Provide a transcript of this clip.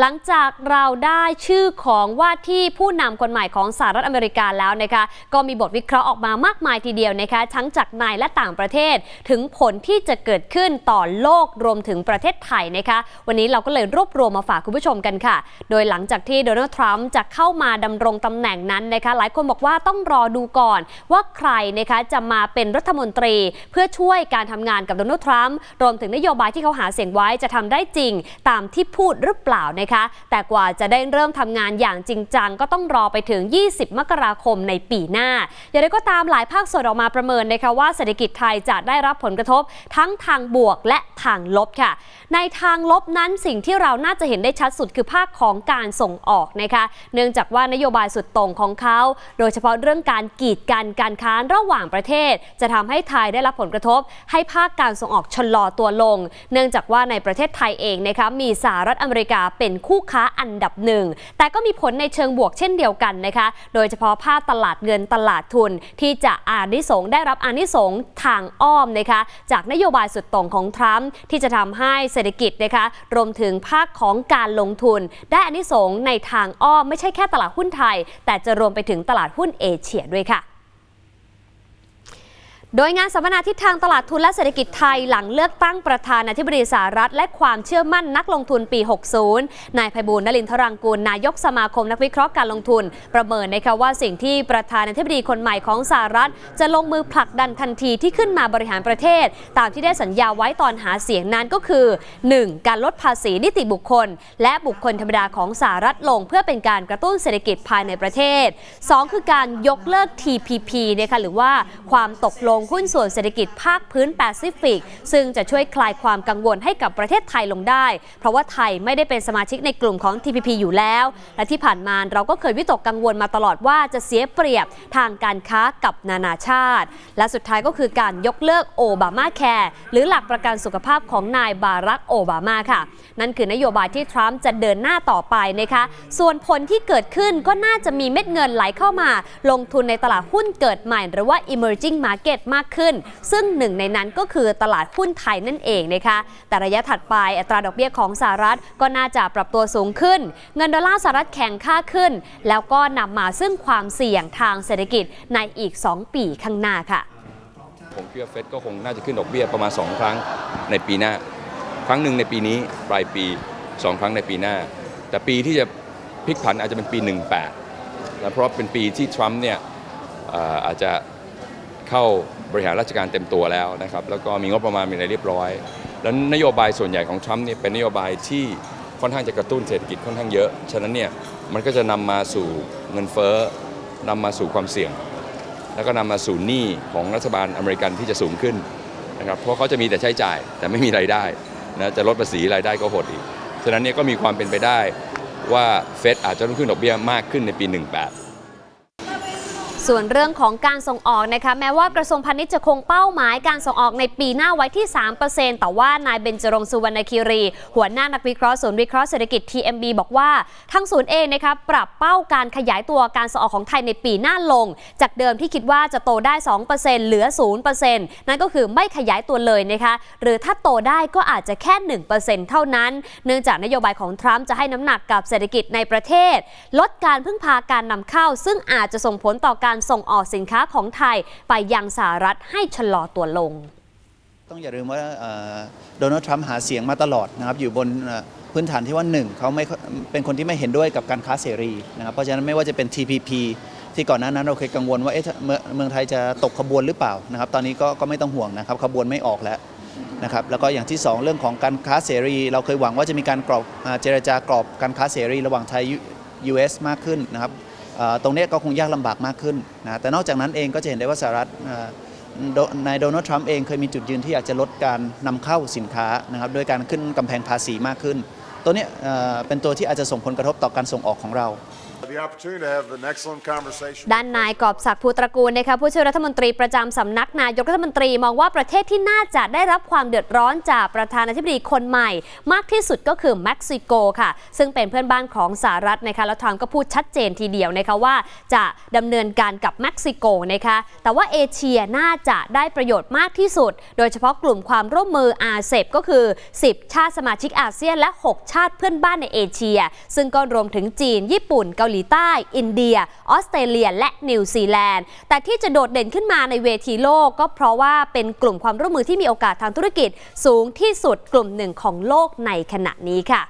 หลังจากเราได้ชื่อของว่าที่ผู้นำคนใหม่ของสหรัฐอเมริกาแล้วนะคะ ก็มีบทวิเคราะห์ออกมามากมายทีเดียวนะคะ ทั้งจากในและต่างประเทศ ถึงผลที่จะเกิดขึ้นต่อโลกรวมถึงประเทศไทยนะคะ วันนี้เราก็เลยรวบรวมมาฝากคุณผู้ชมกันค่ะ โดยหลังจากที่โดนัลด์ทรัมป์จะเข้ามาดำรงตำแหน่งนั้นนะคะ หลายคนบอกว่าต้องรอดูก่อน ว่าใครนะคะจะมาเป็นรัฐมนตรีเพื่อช่วยการทำงานกับโดนัลด์ทรัมป์รวมถึงนโยบายที่เขาหาเสียงไว้จะทำได้จริง ตามที่พูดหรือเปล่านะคะ แต่กว่าจะได้เริ่มทำงานอย่างจริงจังก็ต้องรอไปถึง 20 มกราคมในปีหน้า อย่างไรก็ตามหลายภาคส่วนออกมาประเมินนะคะว่าเศรษฐกิจไทยจะได้รับผลกระทบทั้งทางบวกและทางลบค่ะ ในทางลบนั้นสิ่งที่เราน่าจะเห็นได้ชัดสุดคือภาคของการส่งออกนะคะ เนื่องจากว่านโยบายสุดตรงของเขา โดยเฉพาะเรื่องการกีดกันการค้าระหว่างประเทศ จะทำให้ไทยได้รับผลกระทบ ให้ภาคการส่งออกชะลอตัวลง เนื่องจากว่าในประเทศไทยเองนะคะมีสหรัฐอเมริกาเป็นคู่ค้าอันดับหนึ่ง แต่ก็มีผลในเชิงบวกเช่นเดียวกันนะคะ โดยเฉพาะภาคตลาดเงินตลาดทุนที่จะอานิสงส์ได้รับอานิสงส์ทางอ้อมนะคะ จากนโยบายสุดตรงของทรัมป์ที่จะทำให้เศรษฐกิจนะคะรวมถึงภาคของการลงทุน ได้อานิสงส์ในทางอ้อมไม่ใช่แค่ตลาดหุ้นไทย แต่จะรวมไปถึงตลาดหุ้นเอเชียด้วยค่ะ โดยงานสัมมนาทิศทางตลาดทุนและเศรษฐกิจไทยหลังเลือกตั้งประธานาธิบดีสหรัฐ และความเชื่อมั่นนักลงทุนปี 60 นายไพบูลย์นลินทรังกูล นายกสมาคมนักวิเคราะห์การลงทุน ประเมินนะคะว่าสิ่งที่ประธานาธิบดีคนใหม่ของสหรัฐ จะลงมือผลักดันทันทีที่ขึ้นมาบริหารประเทศ ตามที่ได้สัญญาไว้ตอนหาเสียงนั้นก็คือ 1. การลดภาษีนิติบุคคล และบุคคลธรรมดาของสหรัฐลง เพื่อเป็นการกระตุ้นเศรษฐกิจภายในประเทศ 2. คือการยกเลิก TPP นะคะหรือว่าความตกลงหุ้นส่วนเศรษฐกิจภาคพื้นแปซิฟิก ซึ่งจะช่วยคลายความกังวลให้กับประเทศไทยลงได้ เพราะว่าไทยไม่ได้เป็นสมาชิกในกลุ่มของ TPP อยู่แล้ว และที่ผ่านมาเราก็เคยวิตกกังวลมาตลอดว่าจะเสียเปรียบทางการค้ากับนานาชาติ และสุดท้ายก็คือการยกเลิกโอบามาแคร์หรือหลักประกันสุขภาพของนายบารักโอบามาค่ะ นั่นคือนโยบายที่ทรัมป์จะเดินหน้าต่อไปนะคะ ส่วนผลที่เกิดขึ้นก็น่าจะมีเม็ดเงินไหลเข้ามา ลงทุนในตลาดหุ้นเกิดใหม่ หรือว่า emerging market มากขึ้น ซึ่งหนึ่งในนั้นก็คือตลาดหุ้นไทยนั่นเองนะคะแต่ระยะถัดไปอัตราดอกเบี้ยของสหรัฐก็น่าจะปรับตัวสูงขึ้น เงินดอลลาร์สหรัฐแข็งค่าขึ้น แล้วก็นำมาซึ่งความเสี่ยงทางเศรษฐกิจในอีก 2 ปีข้างหน้าค่ะผมคิดว่าเฟดก็คงน่าจะขึ้นดอกเบี้ยประมาณ 2 ครั้งในปีหน้า ครั้งหนึ่งในปีนี้ปลายปี 2 ครั้งในปีหน้า แต่ปีที่จะพลิกผันอาจจะเป็นปี 18และเพราะเป็นปีที่ทรัมป์เนี่ยอาจจะเข้า บริหารราชการเต็มตัวแล้วนะครับแล้วก็มีงบประมาณมีอะไรเรียบร้อย แล้วนโยบายส่วนใหญ่ของทรัมป์เนี่ยเป็นนโยบายที่ค่อนข้างจะกระตุ้นเศรษฐกิจค่อนข้างเยอะ ฉะนั้นเนี่ยมันก็จะนำมาสู่เงินเฟ้อนำมาสู่ความเสี่ยง แล้วก็นำมาสู่หนี้ของรัฐบาลอเมริกันที่จะสูงขึ้นนะครับเพราะเขาจะมีแต่ใช้จ่ายแต่ไม่มีรายได้นะจะลดภาษีรายได้ก็หดอีก ฉะนั้นเนี่ยก็มีความเป็นไปได้ว่าเฟดอาจจะต้องขึ้นดอกเบี้ยมากขึ้นในปี 18 ส่วนเรื่องของการส่งออกนะคะแม้ว่ากระทรวงพาณิชย์จะคงเป้าหมายการส่งออกในปีหน้าไว้ที่ 3%แต่ว่านายเบญจรงสุวรรณคีรี หัวหน้านักวิเคราะห์ศูนย์วิเคราะห์เศรษฐกิจ TMB บอกว่าทั้งศูนย์เองนะคะปรับเป้าการขยายตัวการส่งออกของไทยในปีหน้าลง จากเดิมที่คิดว่าจะโตได้ 2%เหลือ 0%นั่นก็คือไม่ขยายตัวเลยนะคะหรือถ้าโตได้ก็อาจจะแค่ 1%เท่านั้น เนื่องจากนโยบายของทรัมป์จะให้น้ำหนักกับเศรษฐกิจในประเทศ ลดการพึ่งพาการนำเข้า ซึ่งอาจจะส่งผลต่อการส่งออกสินค้าของไทยไปยังสหรัฐให้ชะลอตัวลง ต้องอย่าลืมว่าโดนัลด์ทรัมป์หาเสียงมาตลอดนะครับอยู่บนพื้นฐานที่ว่าหนึ่งเขาไม่เป็นคนที่ไม่เห็นด้วยกับการค้าเสรีนะครับเพราะฉะนั้นไม่ว่าจะเป็น TPP ที่ก่อนหน้านั้นเราเคยกังวลว่าเอ๊ะเมืองเมืองไทยจะตกขบวนหรือเปล่านะครับตอนนี้ก็ก็ไม่ต้องห่วงนะครับขบวนไม่ออกแล้วนะครับแล้วก็อย่างที่สองเรื่องของการค้าเสรี เราเคยหวังว่าจะมีการกรอบเจรจากรอบการค้าเสรี ระหว่างไทย US มากขึ้นนะครับ ตรงนี้ก็คงยากลำบากมากขึ้นนะแต่นอกจากนั้นเองก็จะเห็นได้ว่าสหรัฐในายโดนัลด์ทรัมป์เองเคยมีจุดยืนที่อยากจะลดการนำเข้าสินค้านะครับด้วยการขึ้นกำแพงภาษีมากขึ้น ตัวนี้เป็นตัวที่อาจจะส่งผลกระทบต่อการส่งออกของเรา The opportunity to have an excellent conversation. ด้านนายกอบศักดิ์ภูตระกูลนะคะผู้ช่วยรัฐมนตรีประจำสำนักนายกรัฐมนตรีมองว่าประเทศที่น่าจะได้รับความเดือดร้อนจากประธานาธิบดีคนใหม่ มากที่สุดก็คือเม็กซิโกค่ะ ซึ่งเป็นเพื่อนบ้านของสหรัฐนะคะแล้วทรัมป์ก็พูดชัดเจนทีเดียวนะคะว่าจะดำเนินการกับเม็กซิโกนะคะแต่ว่าเอเชียน่าจะได้ประโยชน์มากที่สุด โดยเฉพาะกลุ่มความร่วมมืออาเซบก็คือ 10 ชาติสมาชิกอาเซียนและ 6 ชาติเพื่อนบ้านในเอเชีย ซึ่งก็รวมถึงจีน ญี่ปุ่นเกาหลหลีใต้ อินเดีย ออสเตรเลีย และนิวซีแลนด์ แต่ที่จะโดดเด่นขึ้นมาในเวทีโลก ก็เพราะว่าเป็นกลุ่มความร่วมมือที่มีโอกาสทางธุรกิจ สูงที่สุดกลุ่มหนึ่งของโลกในขณะนี้ค่ะ